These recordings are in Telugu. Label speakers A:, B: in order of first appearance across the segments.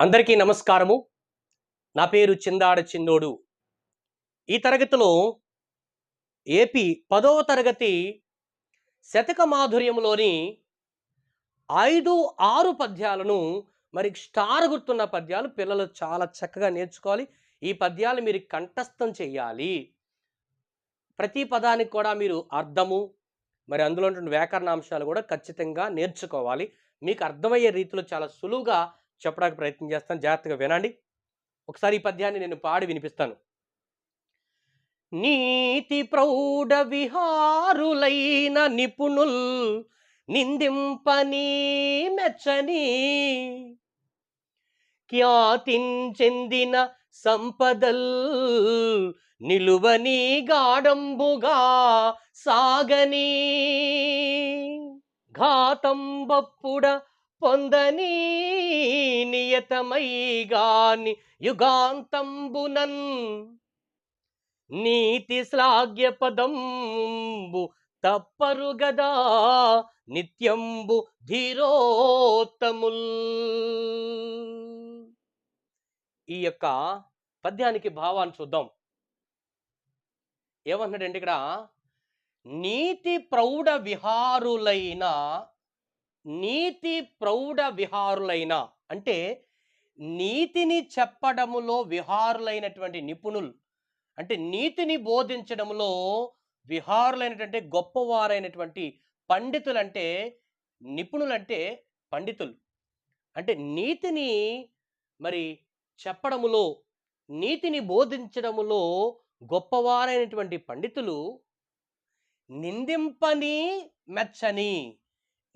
A: అందరికీ నమస్కారము. నా పేరు చిందాడ చిందోడు. ఈ తరగతిలో ఏపీ పదవ తరగతి శతక మాధుర్యంలోని ఐదు ఆరు పద్యాలను మరి స్టార్ గుర్తున్న పద్యాలు పిల్లలు చాలా చక్కగా నేర్చుకోవాలి. ఈ పద్యాలు మీరు కంఠస్థం చేయాలి. ప్రతి పదానికి కూడా మీరు అర్థము మరి అందులో ఉన్నటువంటి వ్యాకరణాంశాలు కూడా ఖచ్చితంగా నేర్చుకోవాలి. మీకు అర్థమయ్యే రీతిలో చాలా సులువుగా చెప్పడానికి ప్రయత్నం చేస్తాను. జాగ్రత్తగా వినండి. ఒకసారి ఈ పద్యాన్ని నేను పాడి వినిపిస్తాను. నీతి ప్రౌఢ విహారులైన నిపుణుల్ నిందింపని మెచ్చని ఖ్యాతించెందిన సంపదల్ నిలువని గాడంబుగా సాగని ఘాతం బప్పుడ పొందని నియతమైగాని యుగాంతంబునన్ నీతి శ్లాఘ్య పదంబు తప్పరు గదా నిత్యంబు ధీరోత్తముల్. ఈ యొక్క పద్యానికి భావాన్ని చూద్దాం. ఏమన్నాడంటే ఇక్కడ నీతి ప్రౌఢ విహారులైన నీతి ప్రౌఢ విహారులైన అంటే నీతిని చెప్పడములో విహారులైనటువంటి నిపుణులు అంటే నీతిని బోధించడంలో విహారులైనటువంటి గొప్పవారైనటువంటి పండితులు అంటే నిపుణులంటే పండితులు. అంటే నీతిని మరి చెప్పడములో నీతిని బోధించడములో గొప్పవారైనటువంటి పండితులు నిందింపని మెచ్చని.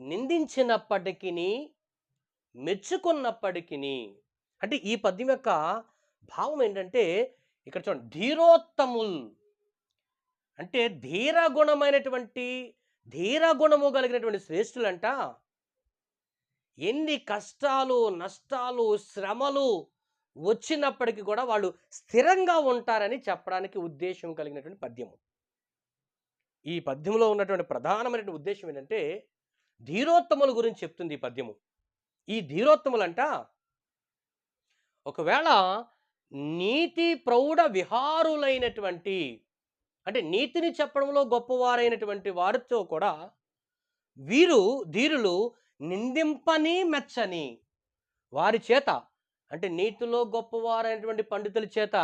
A: నిందించినప్పటికీ మెచ్చుకున్నప్పటికీ అంటే ఈ పద్యం యొక్క భావం ఏంటంటే ఇక్కడ చూడండి ధీరోత్తముల్ అంటే ధీర గుణమైనటువంటి ధీర గుణము కలిగినటువంటి శ్రేష్ఠులంట. ఎన్ని కష్టాలు నష్టాలు శ్రమలు వచ్చినప్పటికీ కూడా వాళ్ళు స్థిరంగా ఉంటారని చెప్పడానికి ఉద్దేశం కలిగినటువంటి పద్యము. ఈ పద్యంలో ఉన్నటువంటి ప్రధానమైనటువంటి ఉద్దేశం ఏంటంటే ధీరోత్తముల గురించి చెప్తుంది ఈ పద్యము. ఈ ధీరోత్తములంట ఒకవేళ నీతి ప్రౌఢ విహారులైనటువంటి అంటే నీతిని చెప్పడంలో గొప్పవారైనటువంటి వారితో కూడా వీరు ధీరులు నిందింపని మెచ్చని వారి చేత అంటే నీతిలో గొప్పవారైనటువంటి పండితుల చేత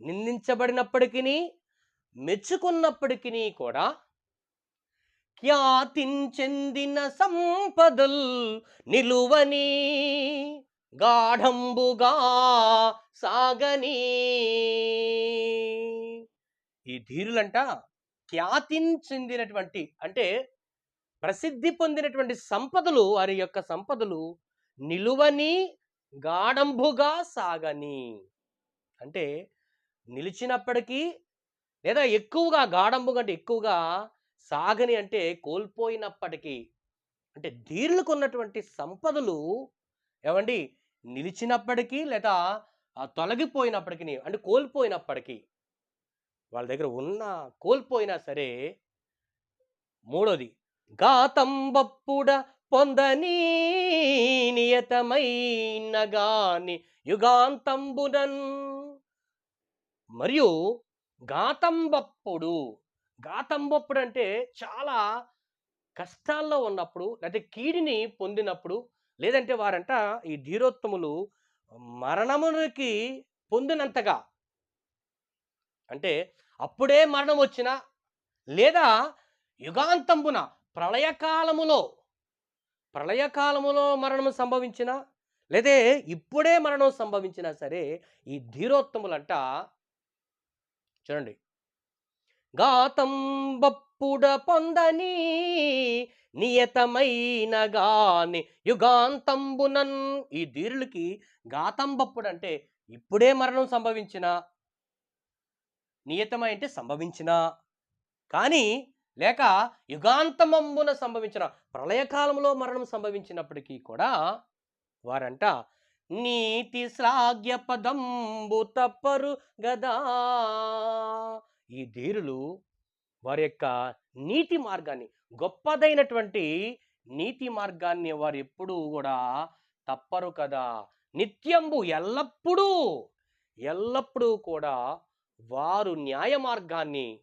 A: నిందించబడినప్పటికీ మెచ్చుకున్నప్పటికీ కూడా ఖ్యాతించెందిన సంపదల్ నిలువని గాఢంబుగా సాగని. ఈ ధీరులంట ఖ్యాతిన్ చెందినటువంటి అంటే ప్రసిద్ధి పొందినటువంటి సంపదలు వారి యొక్క సంపదలు నిలువని గాఢంబుగా సాగని. అంటే నిలిచినప్పటికీ లేదా ఎక్కువగా గాఢంబు కంటే ఎక్కువగా సాగని అంటే కోల్పోయినప్పటికీ అంటే ధీరులకు ఉన్నటువంటి సంపదలు ఏమండి నిలిచినప్పటికీ లేదా తొలగిపోయినప్పటికీ అంటే కోల్పోయినప్పటికీ వాళ్ళ దగ్గర ఉన్న కోల్పోయినా సరే మూడోది గాతంబప్పుడ పొందని నియతమైన గాని యుగాంతంబునన్. మరియు గాతంబప్పుడు గాతంబప్పుడు అంటే చాలా కష్టాల్లో ఉన్నప్పుడు లేకపోతే కీడిని పొందినప్పుడు లేదంటే వారంట ఈ ధీరోత్తములు మరణమునికి పొందినంతగా. అంటే అప్పుడే మరణం వచ్చినా లేదా యుగాంతంబున ప్రళయకాలములో ప్రళయకాలములో మరణం సంభవించిన లేదే ఇప్పుడే మరణం సంభవించినా సరే ఈ ధీరోత్తములంట చూడండి గాతం బప్పుడ పొందని నియతమైన గాని యుగాంతంబునన్ ఈ ధీరులకి గాతం బప్పుడు అంటే ఇప్పుడే మరణం సంభవించిన. నియతమై అంటే సంభవించిన. కానీ లేక యుగాంతమంబున సంభవించిన ప్రళయకాలంలో మరణం సంభవించినప్పటికీ కూడా వారంట నీతి శ్రాగ్య పదంబు తప్పరు గదా. ఈ ధీరులు వారి యొక్క నీతి మార్గాన్ని గొప్పదైనటువంటి నీతి మార్గాన్ని వారు ఎప్పుడూ కూడా తప్పరు కదా. నిత్యంబు ఎల్లప్పుడూ ఎల్లప్పుడూ కూడా వారు న్యాయ మార్గాన్ని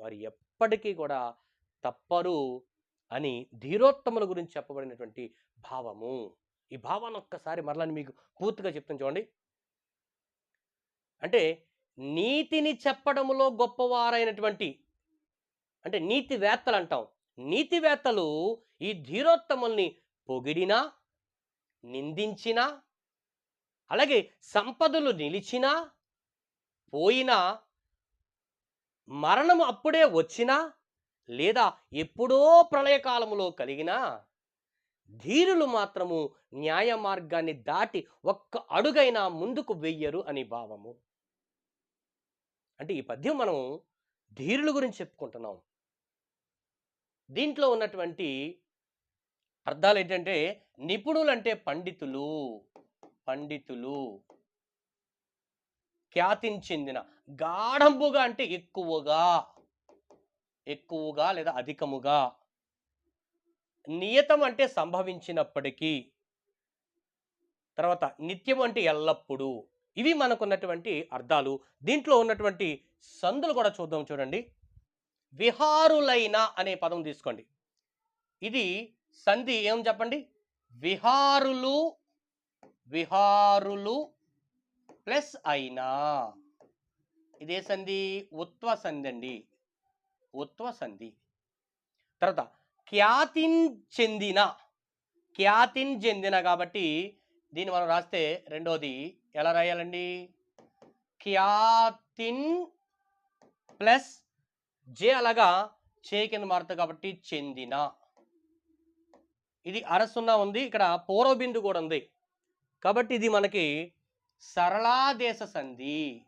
A: వారు ఎప్పటికీ కూడా తప్పరు అని ధీరోత్తముల గురించి చెప్పబడినటువంటి భావము. ఈ భావాన్ని ఒక్కసారి మరలా మీకు పూర్తిగా చెప్తాను చూడండి. అంటే నీతిని చెప్పడంలో గొప్పవారైనటువంటి అంటే నీతివేత్తలు అంటాం నీతివేత్తలు ఈ ధీరోత్తముల్ని పొగిడినా నిందించినా అలాగే సంపదలు నిలిచినా పోయినా మరణం అప్పుడే వచ్చినా లేదా ఎప్పుడో ప్రళయకాలములో కలిగినా ధీరులు మాత్రము న్యాయ మార్గాన్ని దాటి ఒక్క అడుగైనా ముందుకు వెయ్యరు అని భావము. అంటే ఈ పద్యం మనం ధీరుల గురించి చెప్పుకుంటున్నాం. దీంట్లో ఉన్నటువంటి అర్థాలు ఏంటంటే నిపుణులు అంటే పండితులు పండితులు. ఖ్యాతిని చెందిన గాఢంబుగా అంటే ఎక్కువగా ఎక్కువగా లేదా అధికముగా. నియతం అంటే సంభవించినప్పటికీ తర్వాత నిత్యం అంటే ఎల్లప్పుడూ. ఇవి మనకున్నటువంటి అర్థాలు. దీంట్లో ఉన్నటువంటి సందులు కూడా చూద్దాం చూడండి. విహారులైన అనే పదం తీసుకోండి. ఇది సంధి ఏం చెప్పండి? విహారులు విహారులు ప్లస్ అయినా. ఇదే సంధి? ఉత్వ సంధి అండి. ఉత్వ సంధి. తర్వాత ఖ్యాతిన్ చెందిన ఖ్యాతిన్ చెందిన కాబట్టి దీన్ని మనం రాస్తే రెండోది ఎలా రాయాలండి? క్యాతిన్ ప్లస్ జే అలాగా చే కింద మారుతుంది కాబట్టి చెందిన. ఇది అరసున్నా ఉంది ఇక్కడ పూర్వబిందు కూడా ఉంది. కాబట్టి ఇది మనకి సరళాదేశ సంధి.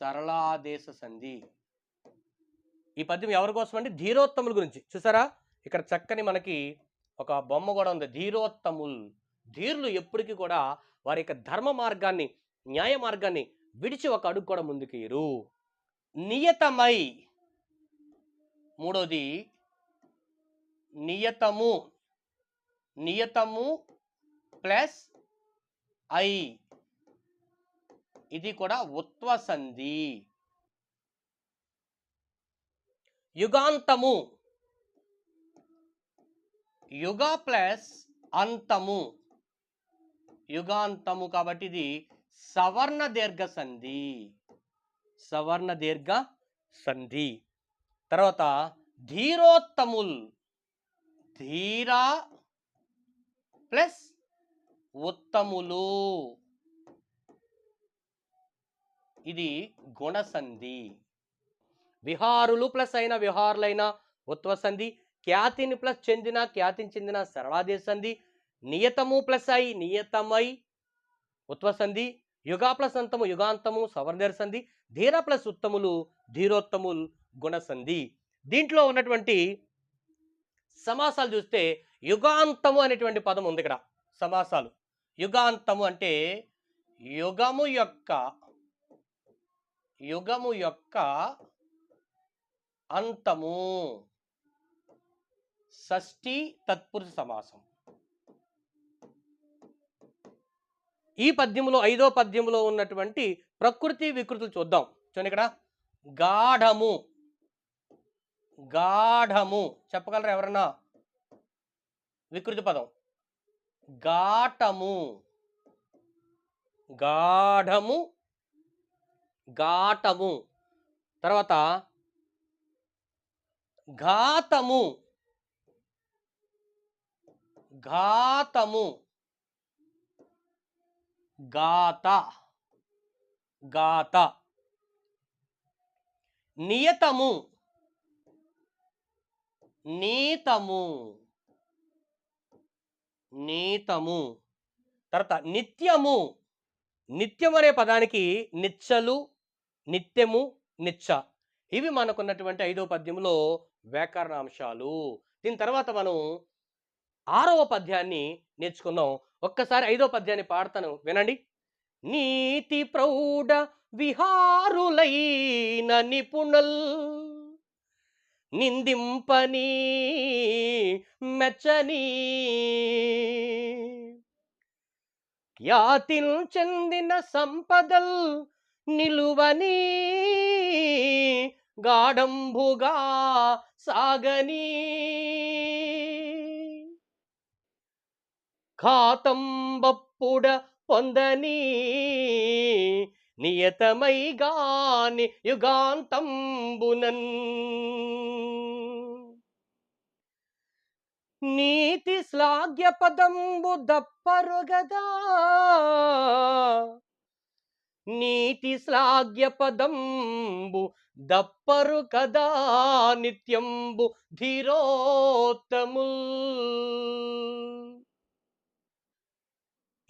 A: సరళాదేశ సంధి. ఈ పద్యం ఎవరి కోసం అండి ధీరోత్తముల గురించి. చూసారా? ఇక్కడ చక్కని మనకి ఒక బొమ్మ కూడా ఉంది ధీరోత్తముల్. ధీరులు ఎప్పటికీ కూడా వారి యొక్క ధర్మ మార్గాన్ని న్యాయ మార్గాన్ని విడిచి ఒక అడుగు కూడా ముందుకేయరు నియతమై మూడోది నియతము నియతము ప్లస్ ఐ. ఇది కూడా ఉత్వసంధి యుగాంతము యుగ ప్లస్ అంతము. యుగాంతము కాబట్టి ఇది సవర్ణ దీర్ఘ సంధి. సవర్ణ దీర్ఘ సంధి. తర్వాత ధీరోత్తముల్. ధీరా ప్లస్ ఉత్తములు. ఇది గుణసంధి విహారులు ప్లస్ అయిన విహారులైన ఉత్వసంధి ఖ్యాతిని ప్లస్ చెందిన ఖ్యాతిని చెందిన సరళాదేశ సంధి. నియతము ప్లస్ అయి నియతమై ఉత్వ సంధి యుగా ప్లస్ అంతము యుగాంతము సవర్ణర్ సంధి ధీర ప్లస్ ఉత్తములు ధీరోత్తములు గుణసంధి దీంట్లో ఉన్నటువంటి సమాసాలు చూస్తే యుగాంతము అనేటువంటి పదం ఉంది ఇక్కడ సమాసాలు. యుగాంతము అంటే యుగము యొక్క యుగము యొక్క అంతము షష్ఠి తత్పురుష సమాసం. ఈ పద్యములో ఐదో పద్యములో ఉన్నటువంటి ప్రకృతి వికృతులు చూద్దాం. చూడండి ఇక్కడ. గాఢము. గాఢము. చెప్పగలరా ఎవరన్నా? వికృతి పదం. ఘాటము. గాఢము ఘాటము. తర్వాత ఘాతము. ఘాతము. గాత. గాత. నియతము. నీతము. నీతము. తర్వాత నిత్యము. నిత్యం అనే పదానికి నిచ్చలు నిత్యము నిచ్చ. ఇవి మనకున్నటువంటి ఐదో పద్యములో వ్యాకరణాంశాలు. దీని తర్వాత మనం ఆరవ పద్యాన్ని నేర్చుకున్నాం ఒక్కసారి ఐదో పద్యాన్ని పాడతాను. వినండి. నీతి ప్రౌఢ విహారులైన నిపుణుల్ నిందింపని మెచ్చని ఖ్యాతిల్ చెందిన సంపదల్ నిలువని గాఢంబుగా సాగనీ ఖాతంబప్పుడ పొందని నియతమై గాని యుగాంతంబునన్. నీతి శ్లాఘ్య పదంబు దప్పరుగదా. నీతి శ్లాఘ్య పదంబు దప్పరు కదా నిత్యంబు ధీరోత్తముల్.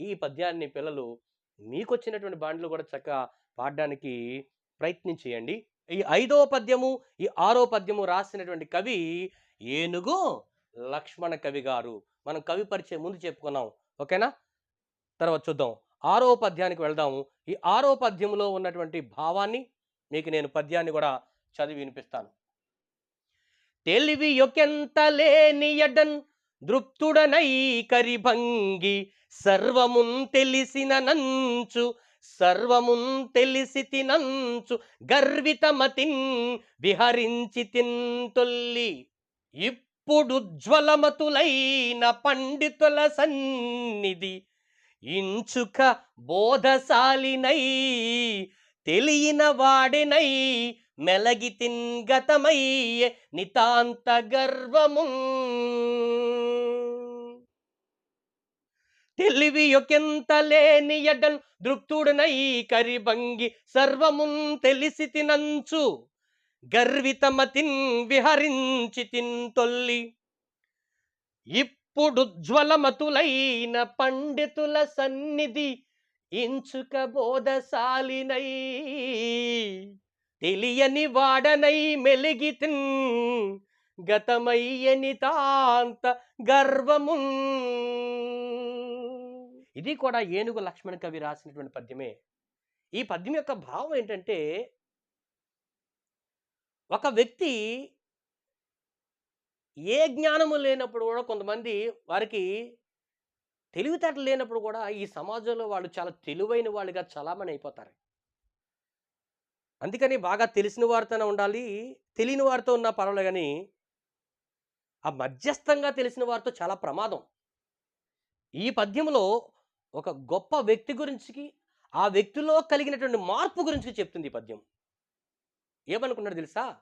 A: ఈ పద్యాన్ని పిల్లలు మీకు వచ్చినటువంటి బాండ్లు కూడా చక్కగా పాడడానికి ప్రయత్నం చేయండి. ఈ ఐదో పద్యము ఈ ఆరో పద్యము రాసినటువంటి కవి ఏనుగు లక్ష్మణ కవి గారు. మనం కవి పరిచయం ముందు చెప్పుకున్నాం. ఓకేనా? తర్వాత చూద్దాం. ఆరో పద్యానికి వెళ్దాము. ఈ ఆరో పద్యములో ఉన్నటువంటి భావాన్ని మీకు నేను పద్యాన్ని కూడా చదివి వినిపిస్తాను. తెలివి యొకెంత లేని ఎడన్ దృప్తుడనై కరిభంగి సర్వమున్ తెలిసిన నంచు సర్వమున్ తెలిసి తినంచు గర్వితమతిన్ విహరించి తింతొల్లి ఇప్పుడు జ్వలమతులైన పండితుల సన్నిధి ఇంచుక బోధశాలినై తెలియన వాడినై మెలగి తిన్గతమయ్యే నితాంత గర్వము. తెలివి యొకెంత లేని ఎడల్ దృప్తుడనై కరిబంగి సర్వమున్ తెలిసి తినంచు గర్వితమతిన్ విహరించి తిన్ తొల్లి. ఇప్పుడు జ్వలమతులైన పండితుల సన్నిధి ఇంచుక బోధశాలినై. తెలియని వాడనై మెలిగితిన్ గతమయ్యని తాంత గర్వము ఇది కూడా ఏనుగు లక్ష్మణ కవి రాసినటువంటి పద్యమే. ఈ పద్యం యొక్క భావం ఏంటంటే ఒక వ్యక్తి ఏ జ్ఞానము లేనప్పుడు కూడా కొంతమంది వారికి తెలివితేటలు లేనప్పుడు కూడా ఈ సమాజంలో వాళ్ళు చాలా తెలివైన వాళ్ళుగా చలామణి అయిపోతారు. అందుకని బాగా తెలిసిన వారితోనే ఉండాలి. తెలియని వారితో ఉన్నా పర్వాలేదు కానీ ఆ మధ్యస్థంగా తెలిసిన వారితో చాలా ప్రమాదం. ఈ పద్యంలో ఒక గొప్ప వ్యక్తి గురించి ఆ వ్యక్తిలో కలిగినటువంటి మార్పు గురించి చెప్తుంది ఈ పద్యం. ఏమనుకున్నాడు తెలుసా?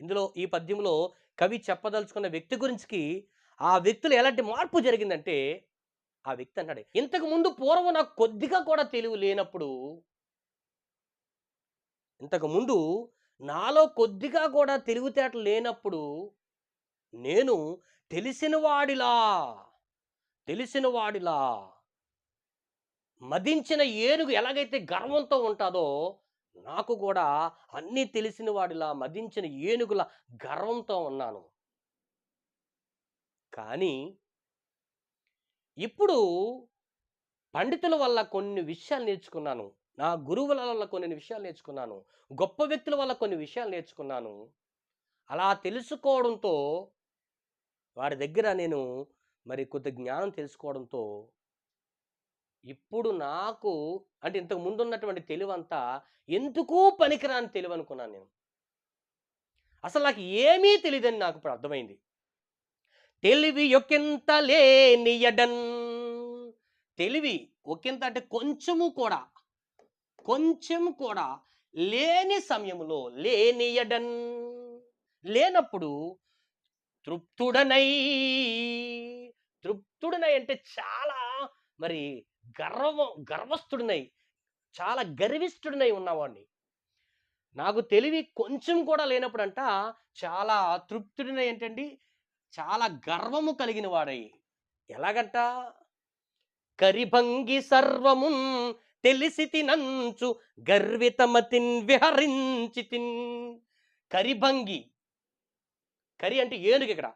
A: ఇందులో ఈ పద్యంలో కవి చెప్పదలుచుకున్న వ్యక్తి గురించి ఆ వ్యక్తిలో ఎలాంటి మార్పు జరిగిందంటే ఆ వ్యక్తి అన్నాడు ఇంతకు ముందు పూర్వం నాకు కొద్దిగా కూడా తెలివి లేనప్పుడు ఇంతకుముందు నాలో కొద్దిగా కూడా తెలివితేటలు లేనప్పుడు నేను తెలిసినవాడిలా తెలిసినవాడిలా మదించిన ఏనుగు ఎలాగైతే గర్వంతో ఉంటుందో నాకు కూడా అన్నీ తెలిసిన వాడిలా మదించిన ఏనుగుల గర్వంతో ఉన్నాను. కానీ ఇప్పుడు పండితుల వల్ల కొన్ని విషయాలు నేర్చుకున్నాను. నా గురువుల వల్ల కొన్ని విషయాలు నేర్చుకున్నాను. గొప్ప వ్యక్తుల వల్ల కొన్ని విషయాలు నేర్చుకున్నాను. అలా తెలుసుకోవడంతో వారి దగ్గర నేను మరి కొద్ది జ్ఞానం తెలుసుకోవడంతో ఇప్పుడు నాకు అంటే ఇంతకు ముందు ఉన్నటువంటి తెలివంతా ఎందుకు పనికిరాని తెలివి అనుకున్నాను నేను. అసలు నాకు ఏమీ తెలియదని నాకు ఇప్పుడు అర్థమైంది. తెలివి ఒకంత లేని తెలివి ఒకంత అంటే కొంచెము కూడా కొంచెం కూడా లేని సమయంలో లేనియడన్. లేనప్పుడు తృప్తుడనై. తృప్తుడనై అంటే చాలా మరి గర్వం గర్వస్థుడినై చాలా గర్విష్ఠుడినై ఉన్నవాడిని నాకు తెలివి కొంచెం కూడా లేనప్పుడు అంట చాలా తృప్తుడినై ఏంటండి చాలా గర్వము కలిగిన వాడై ఎలాగంట? కరిభంగి సర్వమున్ తెలిసి తినంచు గర్వితమతిన్ విహరించి తిన్ కరిభంగి కరి అంటే ఏనుగు ఇక్కడ.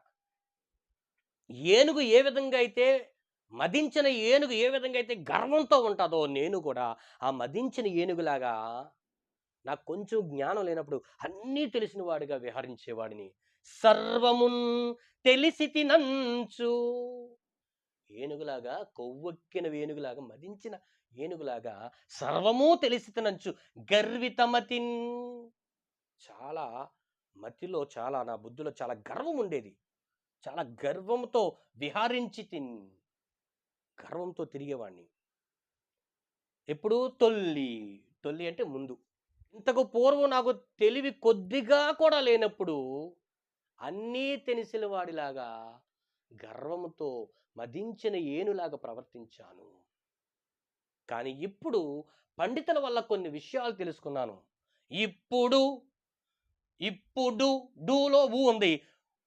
A: ఏనుగు ఏ విధంగా అయితే మదించిన ఏనుగు ఏ విధంగా అయితే గర్వంతో ఉంటుందో నేను కూడా ఆ మదించిన ఏనుగులాగా నాకు కొంచెం జ్ఞానం లేనప్పుడు అన్నీ తెలిసిన వాడిగా విహరించేవాడిని. సర్వమున్ తెలిసి తినంచు. ఏనుగులాగా కొవ్వొక్కిన ఏనుగులాగా మదించిన ఏనుగులాగా సర్వము తెలిసితనంచు గర్వితమతిన్. చాలా మతిలో చాలా నా బుద్ధిలో చాలా గర్వం ఉండేది చాలా గర్వంతో విహారించి తిన్ గర్వంతో తిరిగేవాడిని ఎప్పుడు తొల్లి తొల్లి అంటే ముందు. ఇంతకు పూర్వం నాకు తెలివి కొద్దిగా కూడా లేనప్పుడు అన్నీ తెలిసిన వాడిలాగా గర్వముతో మదించిన ఏనులాగా ప్రవర్తించాను. కానీ ఇప్పుడు పండితుల వల్ల కొన్ని విషయాలు తెలుసుకున్నాను. ఇప్పుడు ఇప్పుడు డూలో ఊ ఉంది.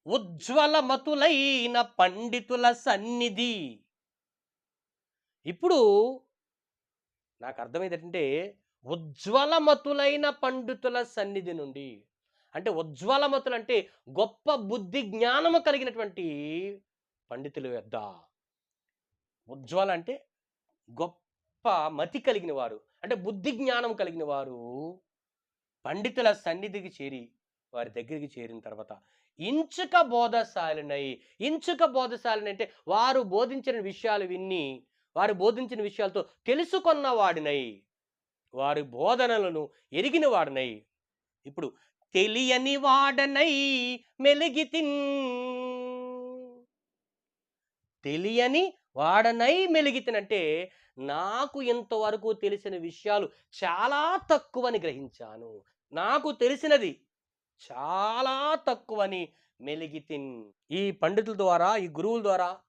A: ఉజ్వలమతులైన పండితుల సన్నిధి. ఇప్పుడు నాకు అర్థమైందంటే ఉజ్వలమతులైన పండితుల సన్నిధి నుండి. అంటే ఉజ్వలమతులు అంటే గొప్ప బుద్ధి జ్ఞానము కలిగినటువంటి పండితుల యొద్ద ఉజ్వల అంటే గొప్ప మతి కలిగిన వారు అంటే బుద్ధి జ్ఞానం కలిగిన వారు పండితుల సన్నిధికి చేరి వారి దగ్గరికి చేరిన తర్వాత ఇంచుక బోధశాలినై ఇంచుక బోధశాలని అంటే వారు బోధించిన విషయాలు విన్ని వారు బోధించిన విషయాలతో తెలుసుకున్న వాడినై వారి బోధనలను ఎరిగిన వాడినై. ఇప్పుడు తెలియని వాడనై మెలిగితిన్ తెలియని వాడనై మెలిగితనంటే నాకు ఇంతవరకు తెలిసిన విషయాలు చాలా తక్కువని గ్రహించాను. నాకు తెలిసినది చాలా తక్కువని మెలిగితిన్. ఈ పండితుల ద్వారా ఈ గురువుల ద్వారా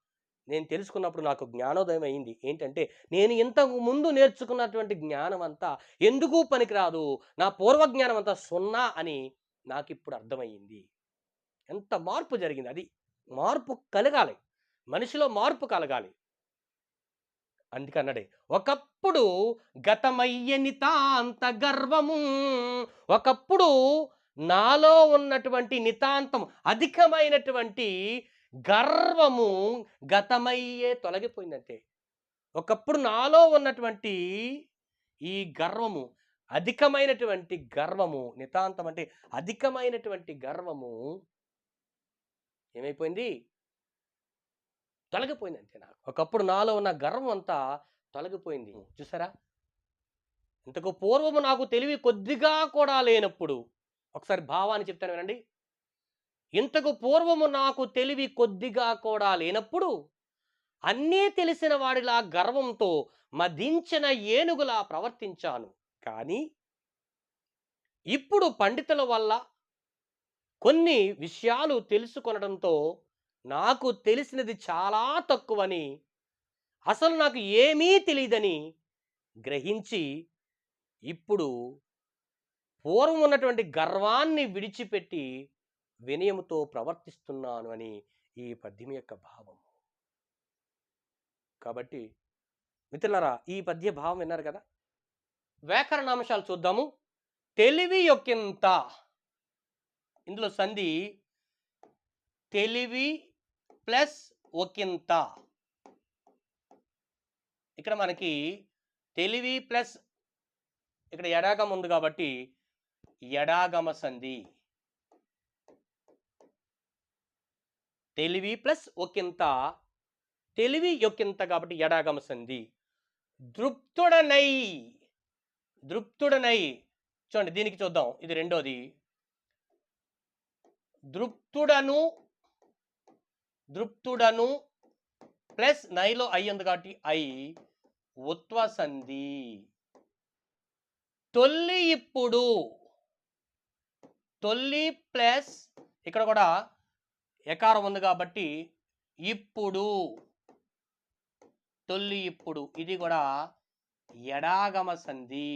A: నేను తెలుసుకున్నప్పుడు నాకు జ్ఞానోదయం అయింది. ఏంటంటే నేను ఇంతకు ముందు నేర్చుకున్నటువంటి జ్ఞానం అంతా ఎందుకు పనికిరాదు? నా పూర్వ జ్ఞానం అంతా సున్నా అని నాకు ఇప్పుడు అర్థమయ్యింది. ఎంత మార్పు జరిగింది? అది మార్పు కలగాలి. మనిషిలో మార్పు కలగాలి. అందుకన్నాడే ఒకప్పుడు గతమయ్య నితాంత గర్వము ఒకప్పుడు నాలో ఉన్నటువంటి నితాంతం అధికమైనటువంటి గర్వము గతమయ్యే తొలగిపోయిందంటే ఒకప్పుడు నాలో ఉన్నటువంటి ఈ గర్వము అధికమైనటువంటి గర్వము నితాంతం అంటే అధికమైనటువంటి గర్వము ఏమైపోయింది? తొలగిపోయింది అంతే నాకు. ఒకప్పుడు నాలో ఉన్న గర్వం అంతా తొలగిపోయింది. చూసారా? ఇంతకు పూర్వము నాకు తెలివి కొద్దిగా కూడా లేనప్పుడు ఒకసారి భావాన్ని చెప్తాను వినండి. ఇంతకు పూర్వము నాకు తెలివి కొద్దిగా కూడా లేనప్పుడు అన్నీ తెలిసిన వాడిలా గర్వంతో మదించిన ఏనుగులా ప్రవర్తించాను. కానీ ఇప్పుడు పండితుల వల్ల కొన్ని విషయాలు తెలుసుకొనడంతో నాకు తెలిసినది చాలా తక్కువని అసలు నాకు ఏమీ తెలియదని గ్రహించి ఇప్పుడు పూర్వం ఉన్నటువంటి గర్వాన్ని విడిచిపెట్టి వినయముతో ప్రవర్తిస్తున్నాను అని ఈ పద్యం యొక్క భావం కాబట్టి మిత్రులరా ఈ పద్య భావం విన్నారు కదా? వ్యాకరణాంశాలు చూద్దాము. తెలివి యొక్కింత. ఇందులో సంధి తెలివి ప్లస్ ఒకింత. ఇక్కడ మనకి తెలివి ప్లస్ ఇక్కడ ఎడాగం ఉంది కాబట్టి ఎడాగమ సంధి. తెలివి ప్లస్ ఒకింత. తెలివి యొక్కింత కాబట్టి ఎడాగమ సంధి. దృప్తుడనై. దృప్తుడనై. చూడండి దీనికి చూద్దాం. ఇది రెండోది. దృప్తుడను దృప్తుడను ప్లస్ నైలో ఐ ఉంది కాబట్టి? ఐ ఉత్వ సంధి తొల్లి ఇప్పుడు. తొల్లి ప్లస్ ఇక్కడ కూడా ఎకారం ఉంది కాబట్టి ఇప్పుడు. తొల్లి ఇప్పుడు. ఇది కూడా ఎడాగమ సంధి.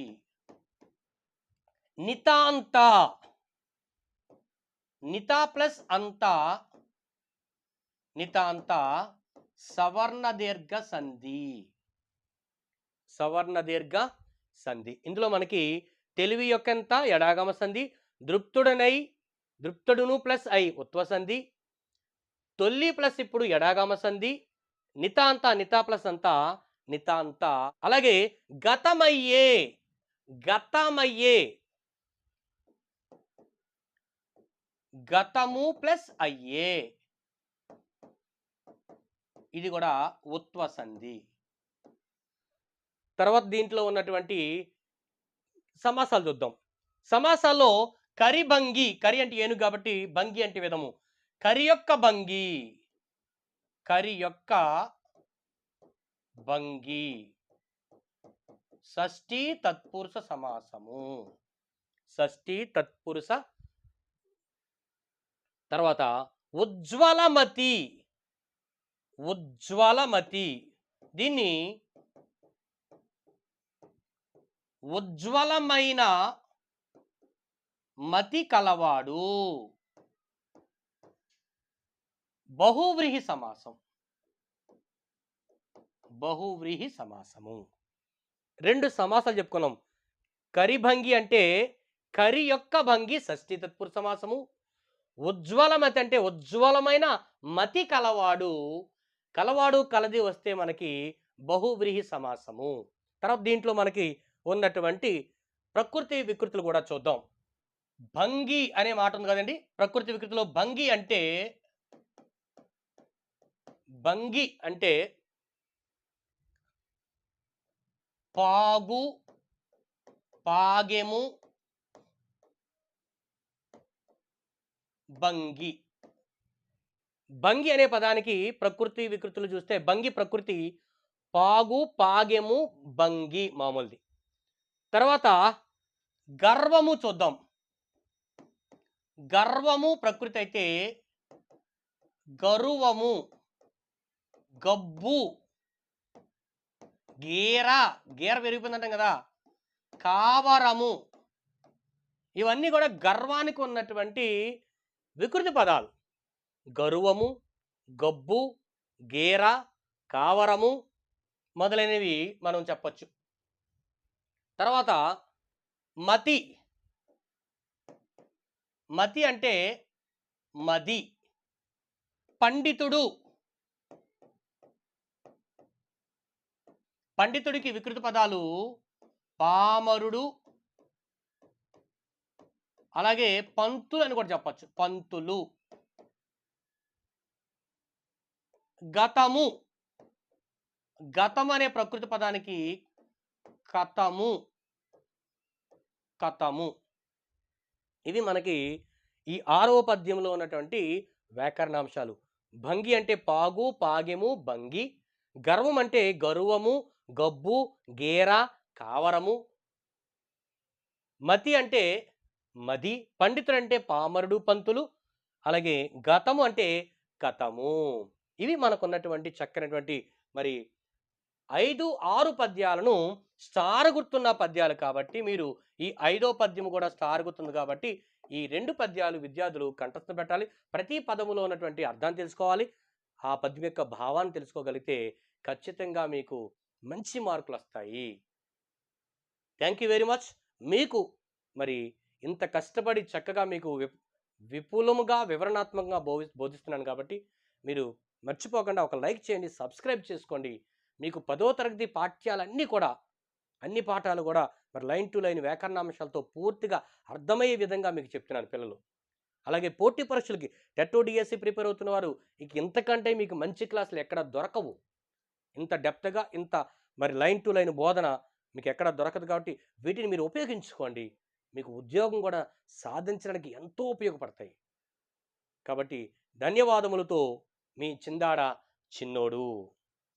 A: నితాంత. నితా ప్లస్ అంతా నితాంత సవర్ణ దీర్ఘ సంధి సవర్ణ దీర్ఘ సంధి ఇందులో మనకి తెలివి యొక్కంత ఎడాగమ సంధి దృప్తుడనై దృప్తుడును ప్లస్ ఐ ఉత్వ సంధి. తొల్లి ప్లస్ ఇప్పుడు ఎడాగమ సంధి నితాంత నితా ప్లస్ అంత నితాంత. అలాగే గతమయ్యే గతమయ్యే. గతము ప్లస్ అయ్యే. ఇది కూడా ఉత్వ సంధి. తర్వాత దీంట్లో ఉన్నటువంటి సమాసాలు చూద్దాం. సమాసాల్లో కరి భంగి కరి అంటే ఏనుగు కాబట్టి భంగి అంటే విధము. కరి యొక్క భంగి కరి యొక్క భంగి. షష్ఠి తత్పురుష సమాసము. షష్ఠి తత్పురుష తర్వాత ఉజ్వలమతి. ఉజ్వలమతి. దీన్ని ఉజ్వలమైన మతి కలవాడు. బహువ్రీహి సమాసం. బహువ్రీహి సమాసము. రెండు సమాసాలు చెప్పుకున్నాం. కరిభంగి అంటే కరి యొక్క భంగి షష్ఠి తత్పుర సమాసము. ఉజ్వలమతి అంటే ఉజ్వలమైన మతి కలవాడు. కలవాడు కలది వస్తే మనకి బహువ్రీహి సమాసము. తర్వాత దీంట్లో మనకి ఉన్నటువంటి ప్రకృతి వికృతులు కూడా చూద్దాం. భంగి అనే మాట ఉంది కదండి. ప్రకృతి వికృతిలో భంగి అంటే భంగి అంటే పాగు పాగెము భంగి. భంగి అనే పదానికి ప్రకృతి వికృతులు చూస్తే భంగి ప్రకృతి పాగు పాగెము భంగి మామూలుది. తర్వాత గర్వము చూద్దాం. గర్వము ప్రకృతి అయితే గరువము గబ్బు గీర గీర పెరిగిపోయిందంటాం కదా కావరము. ఇవన్నీ కూడా గర్వానికి ఉన్నటువంటి వికృతి పదాలు. గరువము గబ్బు గేర కావరము మొదలైనవి మనం చెప్పచ్చు. తర్వాత మతి. మతి అంటే మది. పండితుడు. పండితుడికి వికృత పదాలు పామరుడు అలాగే పంతులు అని కూడా చెప్పచ్చు. పంతులు. గతము. గతం అనే ప్రకృతి పదానికి కథము. కథము. ఇవి మనకి ఈ ఆరవ పద్యంలో ఉన్నటువంటి వ్యాకరణాంశాలు. భంగి అంటే పాగు పాగెము భంగి. గర్వం అంటే గరువము గబ్బు గేర కావరము. మతి అంటే మది. పండితుడు అంటే పామరుడు పంతులు. అలాగే గతము అంటే కథము. ఇవి మనకున్నటువంటి చక్కనటువంటి మరి ఐదు ఆరు పద్యాలను స్టార్ గుర్తున్న పద్యాలు కాబట్టి మీరు ఈ ఐదో పద్యము కూడా స్టార్ గుర్తుంది కాబట్టి ఈ రెండు పద్యాలు విద్యార్థులు కంఠస్థం పెట్టాలి. ప్రతి పదములో ఉన్నటువంటి అర్థాన్ని తెలుసుకోవాలి. ఆ పద్యం యొక్క భావాన్ని తెలుసుకోగలిగితే ఖచ్చితంగా మీకు మంచి మార్కులు వస్తాయి. Thank you very much. మీకు మరి ఇంత కష్టపడి చక్కగా మీకు విప్- విపులముగా వివరణాత్మకంగా బోధి బోధిస్తున్నాను కాబట్టి మీరు మర్చిపోకుండా ఒక లైక్ చేయండి సబ్స్క్రైబ్ చేసుకోండి. మీకు పదో తరగతి పాఠ్యాలన్నీ కూడా అన్ని పాఠాలు కూడా మరి లైన్ టు లైన్ వ్యాకరణాంశాలతో పూర్తిగా అర్థమయ్యే విధంగా మీకు చెప్తున్నాను పిల్లలు. అలాగే పోటీ పరీక్షలకి టెట్టో డిఎస్సి ప్రిపేర్ అవుతున్న వారు ఇక ఇంతకంటే మీకు మంచి క్లాసులు ఎక్కడ దొరకవు. ఇంత డెప్త్గా ఇంత మరి లైన్ టు లైన్ బోధన మీకు ఎక్కడ దొరకదు కాబట్టి వీటిని మీరు ఉపయోగించుకోండి. మీకు ఉద్యోగం కూడా సాధించడానికి ఎంతో ఉపయోగపడతాయి. కాబట్టి ధన్యవాదములతో మీ చిందాడ చిన్నోడు.